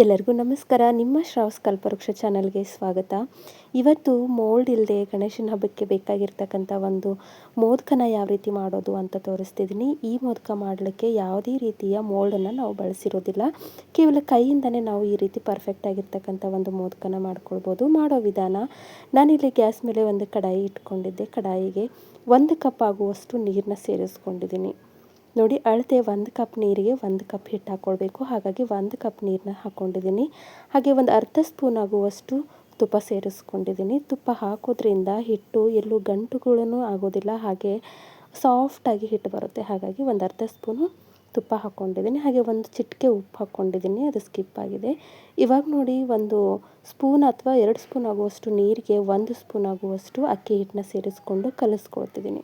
ಎಲ್ಲರಿಗೂ ನಮಸ್ಕಾರ. ನಿಮ್ಮ ಶ್ರಾವಸ್ ಕಲ್ಪವೃಕ್ಷ ಚಾನಲ್ಗೆ ಸ್ವಾಗತ. ಇವತ್ತು ಮೋಲ್ಡ್ ಇಲ್ಲದೆ ಗಣೇಶನ ಹಬ್ಬಕ್ಕೆ ಬೇಕಾಗಿರ್ತಕ್ಕಂಥ ಒಂದು ಮೋದಕನ ಯಾವ ರೀತಿ ಮಾಡೋದು ಅಂತ ತೋರಿಸ್ತಿದ್ದೀನಿ. ಈ ಮೋದಕ ಮಾಡಲಿಕ್ಕೆ ಯಾವುದೇ ರೀತಿಯ ಮೋಲ್ಡನ್ನು ನಾವು ಬಳಸಿರೋದಿಲ್ಲ. ಕೇವಲ ಕೈಯಿಂದನೇ ನಾವು ಈ ರೀತಿ ಪರ್ಫೆಕ್ಟ್ ಆಗಿರ್ತಕ್ಕಂಥ ಒಂದು ಮೋದಕನ ಮಾಡ್ಕೊಳ್ಬೋದು. ಮಾಡೋ ವಿಧಾನ, ನಾನಿಲ್ಲಿ ಗ್ಯಾಸ್ ಮೇಲೆ ಒಂದು ಕಡಾಯಿ ಇಟ್ಕೊಂಡಿದ್ದೆ. ಕಡಾಯಿಗೆ ಒಂದು ಕಪ್ ಆಗುವಷ್ಟು ನೀರನ್ನ ಸೇರಿಸ್ಕೊಂಡಿದ್ದೀನಿ. ನೋಡಿ ಅಳತೆ ಒಂದು ಕಪ್ ನೀರಿಗೆ ಒಂದು ಕಪ್ ಹಿಟ್ಟು ಹಾಕ್ಕೊಳ್ಬೇಕು ಹಾಗಾಗಿ ಒಂದು ಕಪ್ ನೀರನ್ನ ಹಾಕ್ಕೊಂಡಿದ್ದೀನಿ ಹಾಗೆ ಒಂದು ಅರ್ಧ ಸ್ಪೂನ್ ಆಗುವಷ್ಟು ತುಪ್ಪ ಸೇರಿಸ್ಕೊಂಡಿದ್ದೀನಿ. ತುಪ್ಪ ಹಾಕೋದ್ರಿಂದ ಹಿಟ್ಟು, ಎಲ್ಲೂ ಗಂಟುಗಳೂ ಆಗೋದಿಲ್ಲ. ಹಾಗೆ ಸಾಫ್ಟಾಗಿ ಹಿಟ್ಟು ಬರುತ್ತೆ. ಹಾಗಾಗಿ ಒಂದು ಅರ್ಧ ಸ್ಪೂನು ತುಪ್ಪ ಹಾಕ್ಕೊಂಡಿದ್ದೀನಿ ಹಾಗೆ ಒಂದು ಚಿಟಿಕೆ ಉಪ್ಪು ಹಾಕ್ಕೊಂಡಿದ್ದೀನಿ ಅದು ಸ್ಕಿಪ್ ಆಗಿದೆ. ಇವಾಗ ನೋಡಿ ಒಂದು ಸ್ಪೂನ್ ಅಥವಾ ಎರಡು ಸ್ಪೂನ್ ಆಗುವಷ್ಟು ನೀರಿಗೆ, ಒಂದು ಸ್ಪೂನ್ ಆಗುವಷ್ಟು ಅಕ್ಕಿ ಹಿಟ್ಟನ್ನ ಸೇರಿಸ್ಕೊಂಡು ಕಲಿಸ್ಕೊಳ್ತಿದ್ದೀನಿ.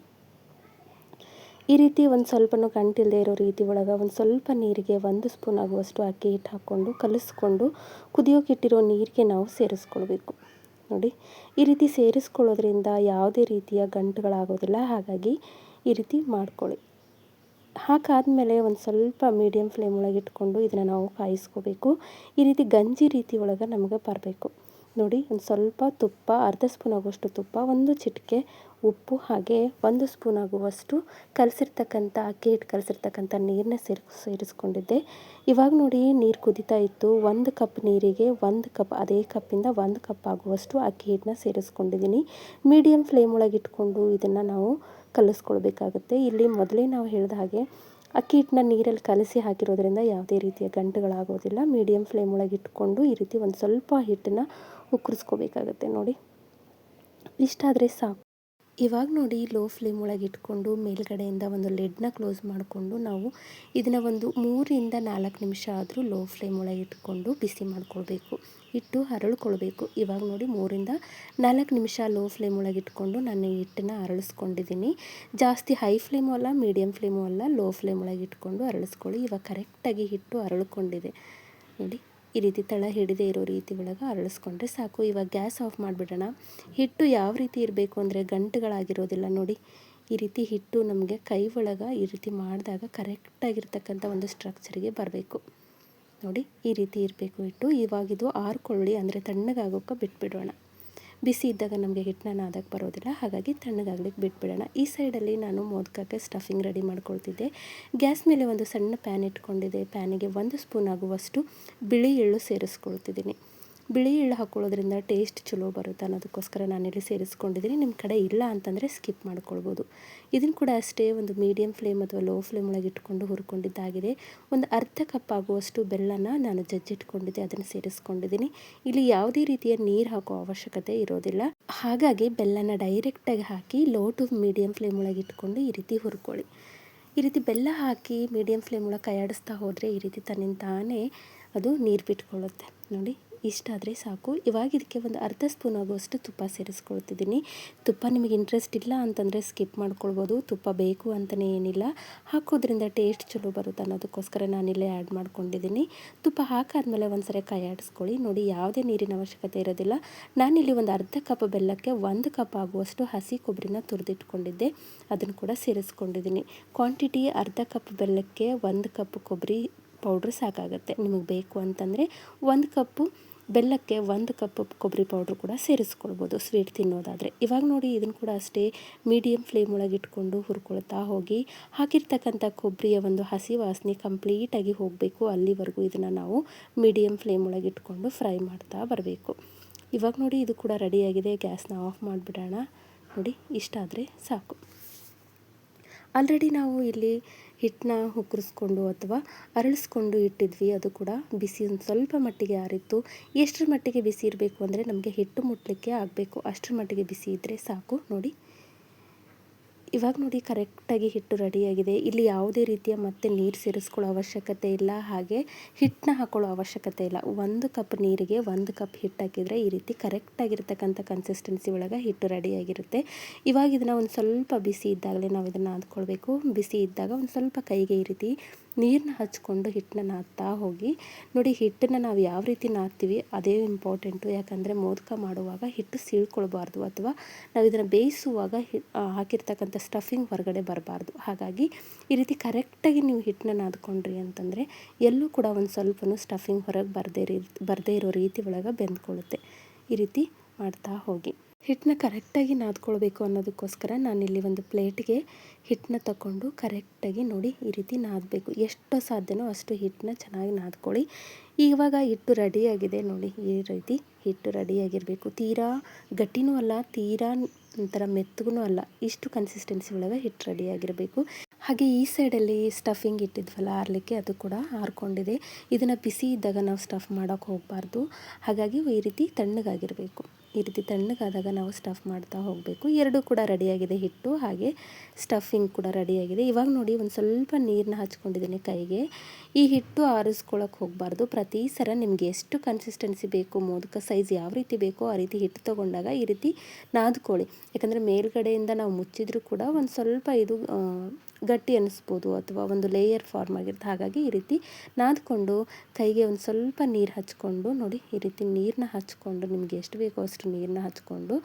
ಈ ರೀತಿ ಒಂದು ಸ್ವಲ್ಪನೂ ಗಂಟಿಲ್ಲದೆ ಇರೋ ರೀತಿ ಒಳಗೆ ಒಂದು ಸ್ವಲ್ಪ ನೀರಿಗೆ ಒಂದು ಸ್ಪೂನ್ ಆಗುವಷ್ಟು ಅಕ್ಕಿ ಹಿಟ್ಟು ಹಾಕ್ಕೊಂಡು ಕಲಿಸ್ಕೊಂಡು ಕುದಿಯೋಕ್ಕಿಟ್ಟಿರೋ ನೀರಿಗೆ ನಾವು ಸೇರಿಸ್ಕೊಳ್ಬೇಕು. ನೋಡಿ, ಈ ರೀತಿ ಸೇರಿಸ್ಕೊಳ್ಳೋದ್ರಿಂದ ಯಾವುದೇ ರೀತಿಯ ಗಂಟುಗಳಾಗೋದಿಲ್ಲ. ಹಾಗಾಗಿ ಈ ರೀತಿ ಮಾಡ್ಕೊಳ್ಳಿ. ಹಾಕಾದಮೇಲೆ ಒಂದು ಸ್ವಲ್ಪ ಮೀಡಿಯಮ್ ಫ್ಲೇಮ್ ಒಳಗೆ ಇಟ್ಕೊಂಡು ಇದನ್ನು ನಾವು ಕಾಯಿಸ್ಕೋಬೇಕು. ಈ ರೀತಿ ಗಂಜಿ ರೀತಿ ಒಳಗೆ ನಮಗೆ ಬರಬೇಕು. ನೋಡಿ, ಒಂದು ಸ್ವಲ್ಪ ತುಪ್ಪ, ಅರ್ಧ ಸ್ಪೂನ್ ಆಗುವಷ್ಟು ತುಪ್ಪ, ಒಂದು ಚಿಟಿಕೆ ಉಪ್ಪು, ಹಾಗೆ ಒಂದು ಸ್ಪೂನ್ ಆಗುವಷ್ಟು ಕಲಸಿರ್ತಕ್ಕಂಥ ಅಕ್ಕಿ ಹಿಟ್ಟು, ಕಲಸಿರ್ತಕ್ಕಂಥ ನೀರನ್ನ ಸೇರಿ, ಸೇರಿಸ್ಕೊಂಡಿದ್ದೆ. ಇವಾಗ ನೋಡಿ, ನೀರು ಕುದೀತಾ ಇತ್ತು. ಒಂದು ಕಪ್ ನೀರಿಗೆ ಒಂದು ಕಪ್, ಅದೇ ಕಪ್ಪಿಂದ ಒಂದು ಕಪ್ ಆಗುವಷ್ಟು ಅಕ್ಕಿ ಹಿಟ್ಟನ್ನ ಸೇರಿಸ್ಕೊಂಡಿದ್ದೀನಿ. ಮೀಡಿಯಮ್ ಫ್ಲೇಮ್ ಒಳಗೆ ಇಟ್ಕೊಂಡು ಇದನ್ನು ನಾವು ಕಲಿಸ್ಕೊಳ್ಬೇಕಾಗುತ್ತೆ. ಇಲ್ಲಿ ಮೊದಲೇ ನಾವು ಹೇಳಿದ ಹಾಗೆ ಅಕ್ಕಿ ಹಿಟ್ಟನ್ನ ನೀರಲ್ಲಿ ಕಲಸಿ ಹಾಕಿರೋದ್ರಿಂದ ಯಾವುದೇ ರೀತಿಯ ಗಂಟುಗಳಾಗೋದಿಲ್ಲ. ಮೀಡಿಯಮ್ ಫ್ಲೇಮ್ ಒಳಗೆ ಇಟ್ಕೊಂಡು ಈ ರೀತಿ ಒಂದು ಸ್ವಲ್ಪ ಹಿಟ್ಟನ್ನು ಉಕ್ಕರಿಸ್ಕೋಬೇಕಾಗತ್ತೆ ನೋಡಿ. ಇಷ್ಟಾದರೆ ಸಾಕು. ಇವಾಗ ನೋಡಿ ಲೋ ಫ್ಲೇಮ್ ಒಳಗೆ ಇಟ್ಕೊಂಡು ಮೇಲ್ಗಡೆಯಿಂದ ಒಂದು ಲೆಡ್ನ ಕ್ಲೋಸ್ ಮಾಡಿಕೊಂಡು ನಾವು ಇದನ್ನು ಒಂದು ಮೂರಿಂದ ನಾಲ್ಕು ನಿಮಿಷ ಆದರೂ ಲೋ ಫ್ಲೇಮ್ ಒಳಗೆ ಇಟ್ಕೊಂಡು ಬಿಸಿ ಮಾಡ್ಕೊಳ್ಬೇಕು. ಇಟ್ಟು ಅರಳ್ಕೊಳ್ಬೇಕು ಇವಾಗ ನೋಡಿ ಮೂರಿಂದ ನಾಲ್ಕು ನಿಮಿಷ ಲೋ ಫ್ಲೇಮ್ ಒಳಗೆ ಇಟ್ಕೊಂಡು ನಾನು ಹಿಟ್ಟನ್ನು ಅರಳಿಸ್ಕೊಂಡಿದ್ದೀನಿ ಜಾಸ್ತಿ ಹೈ ಫ್ಲೇಮು ಅಲ್ಲ ಮೀಡಿಯಮ್ ಫ್ಲೇಮು ಅಲ್ಲ, ಲೋ ಫ್ಲೇಮ್ ಒಳಗೆ ಇಟ್ಕೊಂಡು ಅರಳಿಸ್ಕೊಳ್ಳಿ ಇವಾಗ ಕರೆಕ್ಟಾಗಿ ಹಿಟ್ಟು ಅರಳ್ಕೊಂಡಿದೆ ನೋಡಿ. ಈ ರೀತಿ ತಳ ಹಿಡಿದೇ ಇರೋ ರೀತಿ ಒಳಗೆ ಅರಳಿಸ್ಕೊಂಡ್ರೆ ಸಾಕು. ಇವಾಗ ಗ್ಯಾಸ್ ಆಫ್ ಮಾಡಿಬಿಡೋಣ. ಹಿಟ್ಟು ಯಾವ ರೀತಿ ಇರಬೇಕು ಅಂದರೆ ಗಂಟುಗಳಾಗಿರೋದಿಲ್ಲ ನೋಡಿ. ಈ ರೀತಿ ಹಿಟ್ಟು ನಮಗೆ ಕೈ ಒಳಗೆ ಈ ರೀತಿ ಮಾಡಿದಾಗ ಕರೆಕ್ಟಾಗಿರ್ತಕ್ಕಂಥ ಒಂದು ಸ್ಟ್ರಕ್ಚರಿಗೆ ಬರಬೇಕು. ನೋಡಿ, ಈ ರೀತಿ ಇರಬೇಕು ಹಿಟ್ಟು. ಇವಾಗಿದು ಆರ್ಕೊಳ್ಳಿ ಅಂದರೆ ತಣ್ಣಗಾಗೋಕ್ಕೆ ಬಿಟ್ಬಿಡೋಣ. ಬಿಸಿ ಇದ್ದಾಗ ನಮಗೆ ಹಿಟ್ಟನ್ನ ನಾದಕ್ಕೆ ಬರೋದಿಲ್ಲ. ಹಾಗಾಗಿ ತಣ್ಣಗಾಗ್ಲಿಕ್ಕೆ ಬಿಟ್ಬಿಡೋಣ. ಈ ಸೈಡಲ್ಲಿ ನಾನು ಮೋದಕಕ್ಕೆ ಸ್ಟಫಿಂಗ್ ರೆಡಿ ಮಾಡ್ಕೊಳ್ತಿದ್ದೆ. ಗ್ಯಾಸ್ ಮೇಲೆ ಒಂದು ಸಣ್ಣ ಪ್ಯಾನ್ ಇಟ್ಕೊಂಡಿದ್ದೆ. ಪ್ಯಾನಿಗೆ ಒಂದು ಸ್ಪೂನ್ ಆಗುವಷ್ಟು ಬಿಳಿ ಎಳ್ಳು ಸೇರಿಸ್ಕೊಳ್ತಿದ್ದೀನಿ. ಬಿಳಿ ಎಳ್ಳು ಹಾಕ್ಕೊಳ್ಳೋದ್ರಿಂದ ಟೇಸ್ಟ್ ಚಲೋ ಬರುತ್ತೆ ಅನ್ನೋದಕ್ಕೋಸ್ಕರ ನಾನಿಲ್ಲಿ ಸೇರಿಸ್ಕೊಂಡಿದ್ದೀನಿ. ನಿಮ್ಮ ಕಡೆ ಇಲ್ಲ ಅಂತಂದರೆ ಸ್ಕಿಪ್ ಮಾಡ್ಕೊಳ್ಬೋದು. ಇದನ್ನು ಕೂಡ ಅಷ್ಟೇ ಒಂದು ಮೀಡಿಯಮ್ ಫ್ಲೇಮ್ ಅಥವಾ ಲೋ ಫ್ಲೇಮ್ ಒಳಗೆ ಇಟ್ಕೊಂಡು ಹುರ್ಕೊಂಡಿದ್ದಾಗಿದೆ. ಒಂದು ಅರ್ಧ ಕಪ್ ಆಗುವಷ್ಟು ಬೆಲ್ಲನ ನಾನು ಜಜ್ಜಿಟ್ಕೊಂಡಿದ್ದೆ, ಅದನ್ನು ಸೇರಿಸ್ಕೊಂಡಿದ್ದೀನಿ. ಇಲ್ಲಿ ಯಾವುದೇ ರೀತಿಯ ನೀರು ಹಾಕೋ ಅವಶ್ಯಕತೆ ಇರೋದಿಲ್ಲ. ಹಾಗಾಗಿ ಬೆಲ್ಲನ ಡೈರೆಕ್ಟಾಗಿ ಹಾಕಿ ಲೋ ಟು ಮೀಡಿಯಮ್ ಫ್ಲೇಮ್ ಒಳಗೆ ಇಟ್ಕೊಂಡು ಈ ರೀತಿ ಹುರ್ಕೊಳ್ಳಿ. ಈ ರೀತಿ ಬೆಲ್ಲ ಹಾಕಿ ಮೀಡಿಯಮ್ ಫ್ಲೇಮ್ ಒಳಗೆ ಕೈಯಾಡಿಸ್ತಾ ಹೋದರೆ ಈ ರೀತಿ ತನ್ನಿಂದ ತಾನೇ ಅದು ನೀರು ಬಿಟ್ಕೊಳ್ಳುತ್ತೆ. ನೋಡಿ. ಇಷ್ಟಾದರೆ ಸಾಕು. ಇವಾಗ ಇದಕ್ಕೆ ಒಂದು ಅರ್ಧ ಸ್ಪೂನ್ ಆಗುವಷ್ಟು ತುಪ್ಪ ಸೇರಿಸ್ಕೊಳ್ತಿದ್ದೀನಿ. ತುಪ್ಪ ನಿಮಗೆ ಇಂಟ್ರೆಸ್ಟ್ ಇಲ್ಲ ಅಂತಂದರೆ ಸ್ಕಿಪ್ ಮಾಡ್ಕೊಳ್ಬೋದು. ತುಪ್ಪ ಬೇಕು ಅಂತಲೇ ಏನಿಲ್ಲ. ಹಾಕೋದ್ರಿಂದ ಟೇಸ್ಟ್ ಚಲೋ ಬರುತ್ತೆ ಅನ್ನೋದಕ್ಕೋಸ್ಕರ ನಾನಿಲ್ಲೇ ಆ್ಯಡ್ ಮಾಡ್ಕೊಂಡಿದ್ದೀನಿ. ತುಪ್ಪ ಹಾಕಾದ್ಮೇಲೆ ಒಂದು ಸರಿ ಕೈ ಆಡಿಸ್ಕೊಳ್ಳಿ. ನೋಡಿ, ಯಾವುದೇ ನೀರಿನ ಅವಶ್ಯಕತೆ ಇರೋದಿಲ್ಲ. ನಾನಿಲ್ಲಿ ಒಂದು ಅರ್ಧ ಕಪ್ ಬೆಲ್ಲಕ್ಕೆ ಒಂದು ಕಪ್ ಆಗುವಷ್ಟು ಹಸಿ ಕೊಬ್ಬರಿನ ತುರಿದಿಟ್ಕೊಂಡಿದ್ದೆ. ಅದನ್ನು ಕೂಡ ಸೇರಿಸ್ಕೊಂಡಿದ್ದೀನಿ. ಕ್ವಾಂಟಿಟಿ ಅರ್ಧ ಕಪ್ ಬೆಲ್ಲಕ್ಕೆ ಒಂದು ಕಪ್ ಕೊಬ್ಬರಿ ಪೌಡ್ರ್ ಸಾಕಾಗುತ್ತೆ. ನಿಮಗೆ ಬೇಕು ಅಂತಂದರೆ ಒಂದು ಕಪ್ಪು ಬೆಲ್ಲಕ್ಕೆ ಒಂದು ಕಪ್ ಕೊಬ್ಬರಿ ಪೌಡ್ರ್ ಕೂಡ ಸೇರಿಸ್ಕೊಳ್ಬೋದು ಸ್ವೀಟ್ ತಿನ್ನೋದಾದರೆ. ಇವಾಗ ನೋಡಿ ಇದನ್ನು ಕೂಡ ಅಷ್ಟೇ ಮೀಡಿಯಮ್ ಫ್ಲೇಮ್ ಒಳಗೆ ಇಟ್ಕೊಂಡು ಹುರ್ಕೊಳ್ತಾ ಹೋಗಿ, ಹಾಕಿರ್ತಕ್ಕಂಥ ಕೊಬ್ಬರಿಯ ಒಂದು ಹಸಿ ವಾಸನೆ ಕಂಪ್ಲೀಟಾಗಿ ಹೋಗಬೇಕು. ಅಲ್ಲಿವರೆಗೂ ಇದನ್ನು ನಾವು ಮೀಡಿಯಮ್ ಫ್ಲೇಮ್ ಒಳಗೆ ಇಟ್ಕೊಂಡು ಫ್ರೈ ಮಾಡ್ತಾ ಬರಬೇಕು. ಇವಾಗ ನೋಡಿ ಇದು ಕೂಡ ರೆಡಿಯಾಗಿದೆ ಗ್ಯಾಸ್ನ ಆಫ್ ಮಾಡಿಬಿಡೋಣ. ನೋಡಿ ಇಷ್ಟ ಆದರೆ ಸಾಕು. ಆಲ್ರೆಡಿ ನಾವು ಇಲ್ಲಿ ಹಿಟ್ಟನ್ನ ಹುಕ್ಕರಿಸ್ಕೊಂಡು ಅಥವಾ ಅರಳಿಸ್ಕೊಂಡು ಇಟ್ಟಿದ್ವಿ, ಅದು ಕೂಡ ಬಿಸಿ ಒಂದು ಸ್ವಲ್ಪ ಮಟ್ಟಿಗೆ ಆರಿತ್ತು. ಎಷ್ಟರ ಮಟ್ಟಿಗೆ ಬಿಸಿ ಇರಬೇಕು ಅಂದರೆ ನಮಗೆ ಹಿಟ್ಟು ಮುಟ್ಟಲಿಕ್ಕೆ ಆಗಬೇಕು. ಅಷ್ಟರ ಮಟ್ಟಿಗೆ ಬಿಸಿ ಇದ್ದರೆ ಸಾಕು. ನೋಡಿ. ಇವಾಗ ನೋಡಿ ಕರೆಕ್ಟಾಗಿ ಹಿಟ್ಟು ರೆಡಿಯಾಗಿದೆ ಇಲ್ಲಿ ಯಾವುದೇ ರೀತಿಯ ಮತ್ತೆ ನೀರು ಸೇರಿಸ್ಕೊಳ್ಳೋ ಅವಶ್ಯಕತೆ ಇಲ್ಲ. ಹಾಗೆ ಹಿಟ್ಟನ್ನ ಹಾಕೊಳ್ಳೋ ಅವಶ್ಯಕತೆ ಇಲ್ಲ. ಒಂದು ಕಪ್ ನೀರಿಗೆ ಒಂದು ಕಪ್ ಹಿಟ್ಟು ಹಾಕಿದರೆ ಈ ರೀತಿ ಕರೆಕ್ಟಾಗಿರ್ತಕ್ಕಂಥ ಕನ್ಸಿಸ್ಟೆನ್ಸಿ ಒಳಗೆ ಹಿಟ್ಟು ರೆಡಿಯಾಗಿರುತ್ತೆ ಇವಾಗ ಇದನ್ನು ಒಂದು ಸ್ವಲ್ಪ ಬಿಸಿ ಇದ್ದಾಗಲೇ ನಾವು ಇದನ್ನು ಅಂದ್ಕೊಳ್ಬೇಕು ಬಿಸಿ ಇದ್ದಾಗ ಒಂದು ಸ್ವಲ್ಪ ಕೈಗೆ ಈ ರೀತಿ ನೀರನ್ನ ಹಚ್ಕೊಂಡು ಹಿಟ್ಟನ್ನ ನಾದ್ತಾ ಹೋಗಿ, ನೋಡಿ ಹಿಟ್ಟನ್ನು ನಾವು ಯಾವ ರೀತಿ ನಾದ್ತೀವಿ ಅದೇ ಇಂಪಾರ್ಟೆಂಟು ಯಾಕಂದರೆ ಮೋದಕ ಮಾಡುವಾಗ ಹಿಟ್ಟು ಸೀಳ್ಕೊಳ್ಬಾರ್ದು ಅಥವಾ ನಾವು ಇದನ್ನು ಬೇಯಿಸುವಾಗ ಹಾಕಿರ್ತಕ್ಕಂಥ ಸ್ಟಫಿಂಗ್ ಹೊರಗಡೆ ಬರಬಾರ್ದು. ಹಾಗಾಗಿ ಈ ರೀತಿ ಕರೆಕ್ಟಾಗಿ ನೀವು ಹಿಟ್ಟನ್ನ ನಾದ್ಕೊಂಡ್ರಿ ಅಂತಂದರೆ ಎಲ್ಲೂ ಕೂಡ ಒಂದು ಸ್ವಲ್ಪನೂ ಸ್ಟಫಿಂಗ್ ಹೊರಗೆ ಬರದೇ ಬರದೇ ಇರೋ ರೀತಿ ಒಳಗೆ ಬೆಂದ್ಕೊಳ್ಳುತ್ತೆ ಈ ರೀತಿ ಮಾಡ್ತಾ ಹೋಗಿ. ಹಿಟ್ಟನ್ನ ಕರೆಕ್ಟಾಗಿ ನಾದ್ಕೊಳ್ಬೇಕು ಅನ್ನೋದಕ್ಕೋಸ್ಕರ ನಾನಿಲ್ಲಿ ಒಂದು ಪ್ಲೇಟ್ಗೆ ಹಿಟ್ಟನ್ನ ತಗೊಂಡು ಕರೆಕ್ಟಾಗಿ ನೋಡಿ ಈ ರೀತಿ ನಾದಬೇಕು. ಎಷ್ಟು ಸಾಧ್ಯನೋ ಅಷ್ಟು ಹಿಟ್ಟನ್ನ ಚೆನ್ನಾಗಿ ನಾದ್ಕೊಳ್ಳಿ. ಇವಾಗ ಹಿಟ್ಟು ರೆಡಿಯಾಗಿದೆ ನೋಡಿ ಈ ರೀತಿ ಹಿಟ್ಟು ರೆಡಿಯಾಗಿರಬೇಕು ತೀರಾ ಗಟ್ಟಿನೂ ಅಲ್ಲ, ತೀರಾ ಒಂಥರ ಮೆತ್ತಗೂ ಅಲ್ಲ, ಇಷ್ಟು ಕನ್ಸಿಸ್ಟೆನ್ಸಿ ಒಳಗೆ ಹಿಟ್ಟು ರೆಡಿಯಾಗಿರಬೇಕು ಹಾಗೆ ಈ ಸೈಡಲ್ಲಿ ಸ್ಟಫಿಂಗ್ ಇಟ್ಟಿದ್ವಲ್ಲ, ಆರಲಿಕ್ಕೆ ಅದು ಕೂಡ ಆರ್ಕೊಂಡಿದೆ. ಇದನ್ನು ಬಿಸಿ ಇದ್ದಾಗ ನಾವು ಸ್ಟಫ್ ಮಾಡೋಕ್ಕೆ ಹೋಗಬಾರ್ದು. ಹಾಗಾಗಿ ಈ ರೀತಿ ತಣ್ಣಗಾಗಿರಬೇಕು. ಈ ರೀತಿ ತಣ್ಣಗಾದಾಗ ನಾವು ಸ್ಟಫ್ ಮಾಡ್ತಾ ಹೋಗಬೇಕು. ಎರಡೂ ಕೂಡ ರೆಡಿಯಾಗಿದೆ ಹಿಟ್ಟು, ಹಾಗೆ ಸ್ಟಫಿಂಗ್ ಕೂಡ ರೆಡಿಯಾಗಿದೆ. ಇವಾಗ ನೋಡಿ ಒಂದು ಸ್ವಲ್ಪ ನೀರನ್ನ ಹಚ್ಕೊಂಡಿದ್ದೀನಿ ಕೈಗೆ. ಈ ಹಿಟ್ಟು ಆರಿಸ್ಕೊಳ್ಳೋಕೆ ಹೋಗಬಾರ್ದು. ಪ್ರತಿ ಸಲ ನಿಮಗೆ ಎಷ್ಟು ಕನ್ಸಿಸ್ಟೆನ್ಸಿ ಬೇಕು, ಮೋದಕ ಸೈಜ್ ಯಾವ ರೀತಿ ಬೇಕೋ ಆ ರೀತಿ ಹಿಟ್ಟು ತೊಗೊಂಡಾಗ ಈ ರೀತಿ ನಾದ್ಕೊಳ್ಳಿ. ಯಾಕಂದರೆ ಮೇಲ್ಗಡೆಯಿಂದ ನಾವು ಮುಚ್ಚಿದ್ರೂ ಕೂಡ ಒಂದು ಸ್ವಲ್ಪ ಇದು ಗಟ್ಟಿ ಅನ್ನಿಸ್ಬೋದು ಅಥವಾ ಒಂದು ಲೇಯರ್ ಫಾರ್ಮ್ ಆಗಿರುತ್ತೆ. ಹಾಗಾಗಿ ಈ ರೀತಿ ನಾದ್ಕೊಂಡು ಕೈಗೆ ಒಂದು ಸ್ವಲ್ಪ ನೀರು ಹಚ್ಕೊಂಡು ನೋಡಿ, ಈ ರೀತಿ ನೀರನ್ನ ಹಚ್ಕೊಂಡು ನಿಮಗೆ ಎಷ್ಟು ಬೇಕೋ ಅಷ್ಟು ನೀರನ್ನ ಹಚ್ಕೊಂಡು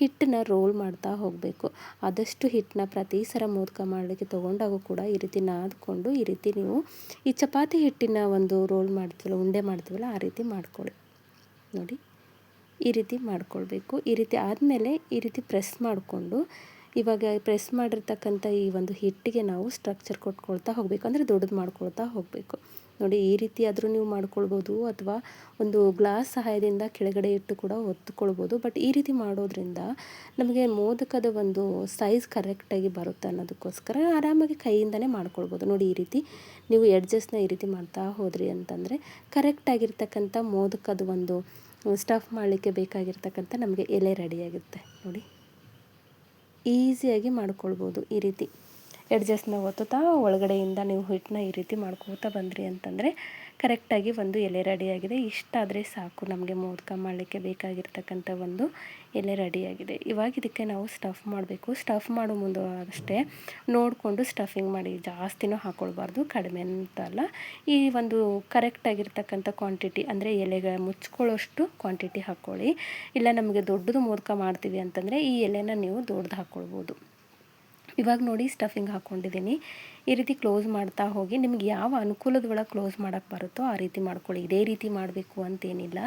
ಹಿಟ್ಟನ್ನ ರೋಲ್ ಮಾಡ್ತಾ ಹೋಗಬೇಕು. ಆದಷ್ಟು ಹಿಟ್ಟನ್ನ ಪ್ರತಿ ಸರ ಮೋದಕ ಮಾಡಲಿಕ್ಕೆ ತೊಗೊಂಡಾಗೂ ಕೂಡ ಈ ರೀತಿ ನಾದ್ಕೊಂಡು, ಈ ರೀತಿ ನೀವು ಈ ಚಪಾತಿ ಹಿಟ್ಟಿನ ಒಂದು ರೋಲ್ ಮಾಡ್ತೀವಲ್ಲ, ಉಂಡೆ ಮಾಡ್ತೀವಲ್ಲ, ಆ ರೀತಿ ಮಾಡ್ಕೊಳ್ಳಿ. ನೋಡಿ, ಈ ರೀತಿ ಮಾಡ್ಕೊಳ್ಬೇಕು. ಈ ರೀತಿ ಆದಮೇಲೆ ಈ ರೀತಿ ಪ್ರೆಸ್ ಮಾಡಿಕೊಂಡು ಇವಾಗ ಪ್ರೆಸ್ ಮಾಡಿರ್ತಕ್ಕಂಥ ಈ ಒಂದು ಹಿಟ್ಟಿಗೆ ನಾವು ಸ್ಟ್ರಕ್ಚರ್ ಕೊಟ್ಕೊಳ್ತಾ ಹೋಗಬೇಕು. ಅಂದರೆ ದೊಡ್ಡದು ಮಾಡ್ಕೊಳ್ತಾ ಹೋಗಬೇಕು. ನೋಡಿ, ಈ ರೀತಿ ಆದರೂ ನೀವು ಮಾಡ್ಕೊಳ್ಬೋದು ಅಥವಾ ಒಂದು ಗ್ಲಾಸ್ ಸಹಾಯದಿಂದ ಕೆಳಗಡೆ ಇಟ್ಟು ಕೂಡ ಒತ್ತುಕೊಳ್ಬೋದು ಬಟ್ ಈ ರೀತಿ ಮಾಡೋದ್ರಿಂದ ನಮಗೆ ಮೋದಕದ ಒಂದು ಸೈಜ್ ಕರೆಕ್ಟಾಗಿ ಬರುತ್ತೆ ಅನ್ನೋದಕ್ಕೋಸ್ಕರ ಆರಾಮಾಗಿ ಕೈಯಿಂದನೇ ಮಾಡ್ಕೊಳ್ಬೋದು. ನೋಡಿ, ಈ ರೀತಿ ನೀವು ಎಡ್ಜಸ್ಟ್ನ ಈ ರೀತಿ ಮಾಡ್ತಾ ಹೋದ್ರಿ ಅಂತಂದರೆ ಕರೆಕ್ಟಾಗಿರ್ತಕ್ಕಂಥ ಮೋದಕದ ಒಂದು ಸ್ಟಫ್ ಮಾಡಲಿಕ್ಕೆ ಬೇಕಾಗಿರ್ತಕ್ಕಂಥ ನಮಗೆ ಎಲೆ ರೆಡಿಯಾಗುತ್ತೆ ನೋಡಿ. ಈಸಿಯಾಗಿ ಮಾಡ್ಕೊಳ್ಬೋದು ಈ ರೀತಿ. ಎಡ್ಜಸ್ಟ್ನ ಒತ್ತುತ್ತಾ ಒಳಗಡೆಯಿಂದ ನೀವು ಹಿಟ್ಟನ್ನ ಈ ರೀತಿ ಮಾಡ್ಕೋತಾ ಬಂದ್ರಿ ಅಂತಂದರೆ ಕರೆಕ್ಟಾಗಿ ಒಂದು ಎಲೆ ರೆಡಿಯಾಗಿದೆ. ಇಷ್ಟಾದರೆ ಸಾಕು. ನಮಗೆ ಮೋದಕ ಮಾಡಲಿಕ್ಕೆ ಬೇಕಾಗಿರ್ತಕ್ಕಂಥ ಒಂದು ಎಲೆ ರೆಡಿಯಾಗಿದೆ. ಇವಾಗ ಇದಕ್ಕೆ ನಾವು ಸ್ಟಫ್ ಮಾಡಬೇಕು. ಸ್ಟಫ್ ಮಾಡೋ ಮುಂದೆ ಅಷ್ಟೇ ನೋಡಿಕೊಂಡು ಸ್ಟಫಿಂಗ್ ಮಾಡಿ. ಜಾಸ್ತಿನೂ ಹಾಕ್ಕೊಳ್ಬಾರ್ದು ಕಡಿಮೆ ಅಂತಲ್ಲ ಈ ಒಂದು ಕರೆಕ್ಟಾಗಿರ್ತಕ್ಕಂಥ ಕ್ವಾಂಟಿಟಿ ಅಂದರೆ ಎಲೆಗಳ ಮುಚ್ಕೊಳ್ಳೋಷ್ಟು ಕ್ವಾಂಟಿಟಿ ಹಾಕ್ಕೊಳ್ಳಿ ಇಲ್ಲ ನಮಗೆ ದೊಡ್ಡದು ಮೋದಕ ಮಾಡ್ತೀವಿ ಅಂತಂದರೆ ಈ ಎಲೆನ ನೀವು ದೊಡ್ಡದು ಹಾಕ್ಕೊಳ್ಬೋದು ಇವಾಗ ನೋಡಿ ಸ್ಟಫಿಂಗ್ ಹಾಕ್ಕೊಂಡಿದ್ದೀನಿ ಈ ರೀತಿ ಕ್ಲೋಸ್ ಮಾಡ್ತಾ ಹೋಗಿ ನಿಮ್ಗೆ ಯಾವ ಅನುಕೂಲದ ಒಳಗೆ ಕ್ಲೋಸ್ ಮಾಡೋಕ್ಕೆ ಬರುತ್ತೋ ಆ ರೀತಿ ಮಾಡ್ಕೊಳ್ಳಿ. ಇದೇ ರೀತಿ ಮಾಡಬೇಕು ಅಂತೇನಿಲ್ಲ.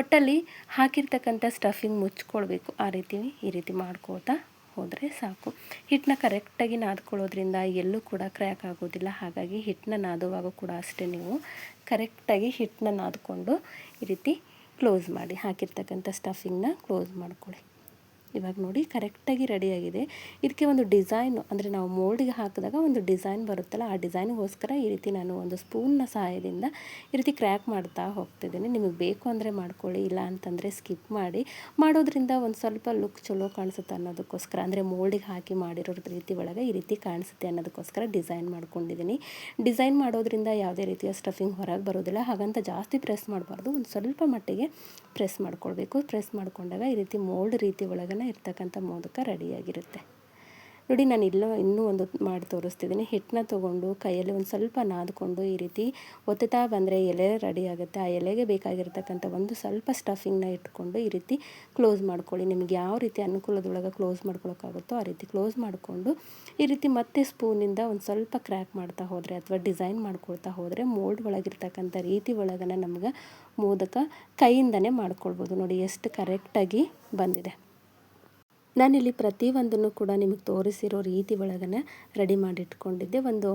ಒಟ್ಟಲ್ಲಿ ಹಾಕಿರ್ತಕ್ಕಂಥ ಸ್ಟಫಿಂಗ್ ಮುಚ್ಕೊಳ್ಬೇಕು. ಆ ರೀತಿ, ಈ ರೀತಿ ಮಾಡ್ಕೋತಾ ಹೋದರೆ ಸಾಕು. ಹಿಟ್ಟನ್ನ ಕರೆಕ್ಟಾಗಿ ನಾದ್ಕೊಳ್ಳೋದ್ರಿಂದ ಎಲ್ಲೂ ಕೂಡ ಕ್ರ್ಯಾಕ್ ಆಗೋದಿಲ್ಲ. ಹಾಗಾಗಿ ಹಿಟ್ಟನ್ನ ನಾದುವಾಗ ಕೂಡ ಅಷ್ಟೇ ನೀವು ಕರೆಕ್ಟಾಗಿ ಹಿಟ್ಟನ್ನ ನಾದ್ಕೊಂಡು ಈ ರೀತಿ ಕ್ಲೋಸ್ ಮಾಡಿ ಹಾಕಿರ್ತಕ್ಕಂಥ ಸ್ಟಫಿಂಗ್ನ ಕ್ಲೋಸ್ ಮಾಡ್ಕೊಳ್ಳಿ. ಇವಾಗ ನೋಡಿ ಕರೆಕ್ಟಾಗಿ ರೆಡಿಯಾಗಿದೆ. ಇದಕ್ಕೆ ಒಂದು ಡಿಸೈನು ಅಂದರೆ ನಾವು ಮೋಲ್ಡಿಗೆ ಹಾಕಿದಾಗ ಒಂದು ಡಿಸೈನ್ ಬರುತ್ತಲ್ಲ, ಆ ಡಿಸೈನ್ಗೋಸ್ಕರ ಈ ರೀತಿ ನಾನು ಒಂದು ಸ್ಪೂನ್ನ ಸಹಾಯದಿಂದ ಈ ರೀತಿ ಕ್ರ್ಯಾಕ್ ಮಾಡ್ತಾ ಹೋಗ್ತಿದ್ದೀನಿ. ನಿಮಗೆ ಬೇಕು ಅಂದರೆ ಮಾಡ್ಕೊಳ್ಳಿ, ಇಲ್ಲ ಅಂತಂದರೆ ಸ್ಕಿಪ್ ಮಾಡಿ. ಮಾಡೋದ್ರಿಂದ ಒಂದು ಸ್ವಲ್ಪ ಲುಕ್ ಚಲೋ ಕಾಣಿಸುತ್ತೆ ಅನ್ನೋದಕ್ಕೋಸ್ಕರ, ಅಂದರೆ ಮೋಲ್ಡಿಗೆ ಹಾಕಿ ಮಾಡಿರೋ ರೀತಿ ಒಳಗೆ ಈ ರೀತಿ ಕಾಣಿಸುತ್ತೆ ಅನ್ನೋದಕ್ಕೋಸ್ಕರ ಡಿಸೈನ್ ಮಾಡ್ಕೊಂಡಿದ್ದೀನಿ. ಡಿಸೈನ್ ಮಾಡೋದ್ರಿಂದ ಯಾವುದೇ ರೀತಿಯ ಸ್ಟಫಿಂಗ್ ಹೊರಗೆ ಬರೋದಿಲ್ಲ. ಹಾಗಂತ ಜಾಸ್ತಿ ಪ್ರೆಸ್ ಮಾಡಬಾರ್ದು. ಒಂದು ಸ್ವಲ್ಪ ಮಟ್ಟಿಗೆ ಪ್ರೆಸ್ ಮಾಡ್ಕೊಳ್ಬೇಕು. ಪ್ರೆಸ್ ಮಾಡ್ಕೊಂಡಾಗ ಈ ರೀತಿ ಮೋಲ್ಡ್ ರೀತಿ ಒಳಗನೆ ಇರ್ತಕ್ಕಂಥ ಮೋದಕ ರೆಡಿಯಾಗಿರುತ್ತೆ. ನೋಡಿ, ನಾನು ಇಲ್ಲೋ ಇನ್ನೂ ಒಂದು ಮಾಡಿ ತೋರಿಸ್ತಿದ್ದೀನಿ. ಹಿಟ್ಟನ್ನ ತೊಗೊಂಡು ಕೈಯಲ್ಲಿ ಒಂದು ಸ್ವಲ್ಪ ನಾದ್ಕೊಂಡು ಈ ರೀತಿ ಒತ್ತುತ್ತಾ ಬಂದರೆ ಎಲೆ ರೆಡಿ ಆಗುತ್ತೆ. ಆ ಎಲೆಗೆ ಬೇಕಾಗಿರ್ತಕ್ಕಂಥ ಒಂದು ಸ್ವಲ್ಪ ಸ್ಟಫಿಂಗ್ನ ಇಟ್ಕೊಂಡು ಈ ರೀತಿ ಕ್ಲೋಸ್ ಮಾಡ್ಕೊಳ್ಳಿ. ನಿಮ್ಗೆ ಯಾವ ರೀತಿ ಅನುಕೂಲದೊಳಗೆ ಕ್ಲೋಸ್ ಮಾಡ್ಕೊಳಕ್ಕಾಗುತ್ತೋ ಆ ರೀತಿ ಕ್ಲೋಸ್ ಮಾಡಿಕೊಂಡು ಈ ರೀತಿ ಮತ್ತೆ ಸ್ಪೂನಿಂದ ಒಂದು ಸ್ವಲ್ಪ ಕ್ರ್ಯಾಕ್ ಮಾಡ್ತಾ ಹೋದರೆ ಅಥವಾ ಡಿಸೈನ್ ಮಾಡ್ಕೊಳ್ತಾ ಹೋದರೆ ಮೋಲ್ಡ್ ಒಳಗಿರ್ತಕ್ಕಂಥ ರೀತಿ ಒಳಗನ ನಮ್ಗೆ ಮೋದಕ ಕೈಯಿಂದನೇ ಮಾಡ್ಕೊಳ್ಬೋದು. ನೋಡಿ, ಎಷ್ಟು ಕರೆಕ್ಟಾಗಿ ಬಂದಿದೆ. ನಾನಿಲ್ಲಿ ಪ್ರತಿಯೊಂದನ್ನು ಕೂಡ ನಿಮಗೆ ತೋರಿಸಿರೋ ರೀತಿ ಒಳಗನೆ ರೆಡಿ ಮಾಡಿಟ್ಕೊಂಡಿದ್ದೆ. ಒಂದು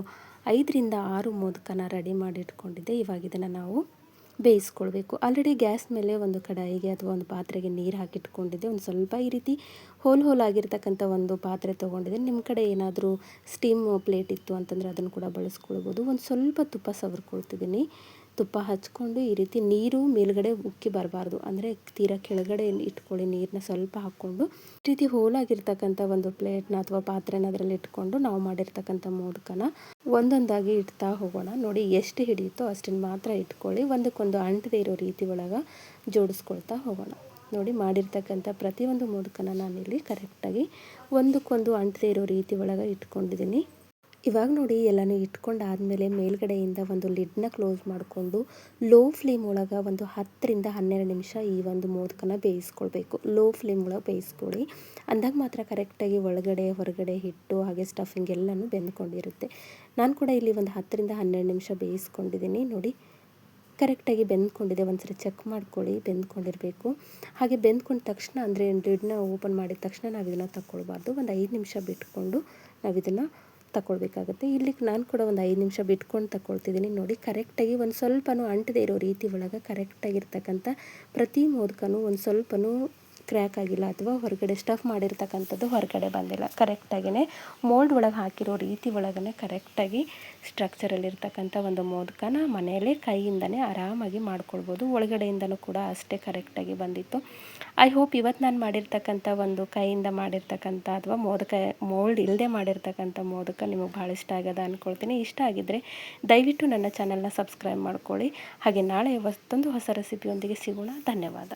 ಐದರಿಂದ ಆರು ಮೋದಕನ ರೆಡಿ ಮಾಡಿಟ್ಕೊಂಡಿದ್ದೆ. ಇವಾಗ ಇದನ್ನು ನಾವು ಬೇಯಿಸ್ಕೊಳ್ಬೇಕು. ಆಲ್ರೆಡಿ ಗ್ಯಾಸ್ ಮೇಲೆ ಒಂದು ಕಡಾಯಿಗೆ ಅಥವಾ ಒಂದು ಪಾತ್ರೆಗೆ ನೀರು ಹಾಕಿಟ್ಕೊಂಡಿದ್ದೆ. ಒಂದು ಸ್ವಲ್ಪ ಈ ರೀತಿ ಹೋಲ್ ಹೋಲ್ ಆಗಿರ್ತಕ್ಕಂಥ ಒಂದು ಪಾತ್ರೆ ತೊಗೊಂಡಿದ್ದೆ. ನಿಮ್ಮ ಕಡೆ ಏನಾದರೂ ಸ್ಟೀಮ್ ಪ್ಲೇಟ್ ಇತ್ತು ಅಂತಂದರೆ ಅದನ್ನು ಕೂಡ ಬಳಸ್ಕೊಳ್ಬೋದು. ಒಂದು ಸ್ವಲ್ಪ ತುಪ್ಪ ಸವರ್ಕೊಳ್ತಿದ್ದೀನಿ. ತುಪ್ಪ ಹಚ್ಕೊಂಡು ಈ ರೀತಿ ನೀರು ಮೇಲ್ಗಡೆ ಉಕ್ಕಿ ಬರಬಾರ್ದು. ಅಂದರೆ ತೀರಾ ಕೆಳಗಡೆ ಇಟ್ಕೊಳ್ಳಿ ನೀರನ್ನ ಸ್ವಲ್ಪ ಹಾಕ್ಕೊಂಡು. ಈ ರೀತಿ ಹೋಲಾಗಿರ್ತಕ್ಕಂಥ ಒಂದು ಪ್ಲೇಟ್ನ ಅಥವಾ ಪಾತ್ರೆನ ಅದರಲ್ಲಿ ಇಟ್ಕೊಂಡು ನಾವು ಮಾಡಿರ್ತಕ್ಕಂಥ ಮೋದಕನ ಒಂದೊಂದಾಗಿ ಇಡ್ತಾ ಹೋಗೋಣ. ನೋಡಿ ಎಷ್ಟು ಹಿಡಿಯುತ್ತೋ ಅಷ್ಟನ್ನು ಮಾತ್ರ ಇಟ್ಕೊಳ್ಳಿ. ಒಂದಕ್ಕೊಂದು ಅಂಟದೇ ಇರೋ ರೀತಿ ಒಳಗೆ ಜೋಡಿಸ್ಕೊಳ್ತಾ ಹೋಗೋಣ. ನೋಡಿ ಮಾಡಿರ್ತಕ್ಕಂಥ ಪ್ರತಿಯೊಂದು ಮೋದಕನ ನಾನಿಲ್ಲಿ ಕರೆಕ್ಟಾಗಿ ಒಂದಕ್ಕೊಂದು ಅಂಟದೇ ಇರೋ ರೀತಿ ಒಳಗೆ ಇಟ್ಕೊಂಡಿದ್ದೀನಿ. ಇವಾಗ ನೋಡಿ ಎಲ್ಲನೂ ಇಟ್ಕೊಂಡಾದಮೇಲೆ ಮೇಲ್ಗಡೆಯಿಂದ ಒಂದು ಲಿಡ್ನ ಕ್ಲೋಸ್ ಮಾಡಿಕೊಂಡು ಲೋ ಫ್ಲೇಮ್ ಒಳಗೆ ಒಂದು ಹತ್ತರಿಂದ ಹನ್ನೆರಡು ನಿಮಿಷ ಈ ಒಂದು ಮೋದಕನ ಬೇಯಿಸ್ಕೊಳ್ಬೇಕು. ಲೋ ಫ್ಲೇಮ್ ಒಳಗೆ ಬೇಯಿಸ್ಕೊಳ್ಳಿ. ಅಂದಾಗ ಮಾತ್ರ ಕರೆಕ್ಟಾಗಿ ಒಳಗಡೆ, ಹೊರಗಡೆ ಹಿಟ್ಟು ಹಾಗೆ ಸ್ಟಫಿಂಗ್ ಎಲ್ಲನೂ ಬೆಂದ್ಕೊಂಡಿರುತ್ತೆ. ನಾನು ಕೂಡ ಇಲ್ಲಿ ಒಂದು ಹತ್ತರಿಂದ ಹನ್ನೆರಡು ನಿಮಿಷ ಬೇಯಿಸ್ಕೊಂಡಿದ್ದೀನಿ. ನೋಡಿ, ಕರೆಕ್ಟಾಗಿ ಬೆಂದ್ಕೊಂಡಿದೆ. ಒಂದ್ಸರಿ ಚೆಕ್ ಮಾಡ್ಕೊಳ್ಳಿ, ಬೆಂದ್ಕೊಂಡಿರಬೇಕು. ಹಾಗೆ ಬೆಂದ್ಕೊಂಡ ತಕ್ಷಣ ಅಂದರೆ ಲಿಡ್ನ ಓಪನ್ ಮಾಡಿದ ತಕ್ಷಣ ನಾವು ಇದನ್ನು ತಗೊಳ್ಬಾರ್ದು ಒಂದು ಐದು ನಿಮಿಷ ಬಿಟ್ಕೊಂಡು ನಾವು ಇದನ್ನು ತಗೊಳ್ಬೇಕಾಗುತ್ತೆ ಇಲ್ಲಿಗೆ ನಾನು ಕೂಡ ಒಂದು ಐದು ನಿಮಿಷ ಬಿಟ್ಕೊಂಡು ತಗೊಳ್ತಿದ್ದೀನಿ ನೋಡಿ, ಕರೆಕ್ಟಾಗಿ ಒಂದು ಸ್ವಲ್ಪನೂ ಅಂಟದೇ ಇರೋ ರೀತಿ ಒಳಗೆ ಕರೆಕ್ಟಾಗಿರ್ತಕ್ಕಂಥ ಪ್ರತಿ ಮೋದಕನೂ ಒಂದು ಸ್ವಲ್ಪನೂ ಕ್ರ್ಯಾಕ್ ಆಗಿಲ್ಲ ಅಥವಾ ಹೊರಗಡೆ ಸ್ಟಫ್ ಮಾಡಿರ್ತಕ್ಕಂಥದ್ದು ಹೊರಗಡೆ ಬಂದಿಲ್ಲ. ಕರೆಕ್ಟಾಗಿಯೇ ಮೋಲ್ಡ್ ಒಳಗೆ ಹಾಕಿರೋ ರೀತಿ ಒಳಗೇ ಕರೆಕ್ಟಾಗಿ ಸ್ಟ್ರಕ್ಚರಲ್ಲಿರ್ತಕ್ಕಂಥ ಒಂದು ಮೋದಕನ ಮನೆಯಲ್ಲೇ ಕೈಯಿಂದನೇ ಆರಾಮಾಗಿ ಮಾಡ್ಕೊಳ್ಬೋದು. ಒಳಗಡೆಯಿಂದನೂ ಕೂಡ ಅಷ್ಟೇ ಕರೆಕ್ಟಾಗಿ ಬಂದಿತ್ತು. ಐ ಹೋಪ್ ಇವತ್ತು ನಾನು ಮಾಡಿರ್ತಕ್ಕಂಥ ಒಂದು ಕೈಯಿಂದ ಮಾಡಿರ್ತಕ್ಕಂಥ ಅಥವಾ ಮೋದಕ ಮೋಲ್ಡ್ ಇಲ್ಲದೆ ಮಾಡಿರ್ತಕ್ಕಂಥ ಮೋದಕ ನಿಮಗೆ ಭಾಳ ಇಷ್ಟ ಆಗ್ಯದ ಅಂದ್ಕೊಳ್ತೀನಿ ಇಷ್ಟ ಆಗಿದ್ದರೆ ದಯವಿಟ್ಟು ನನ್ನ ಚಾನಲ್ನ ಸಬ್ಸ್ಕ್ರೈಬ್ ಮಾಡ್ಕೊಳ್ಳಿ. ಹಾಗೆ ನಾಳೆ ಮತ್ತೊಂದು ಹೊಸ ರೆಸಿಪಿಯೊಂದಿಗೆ ಸಿಗೋಣ. ಧನ್ಯವಾದ.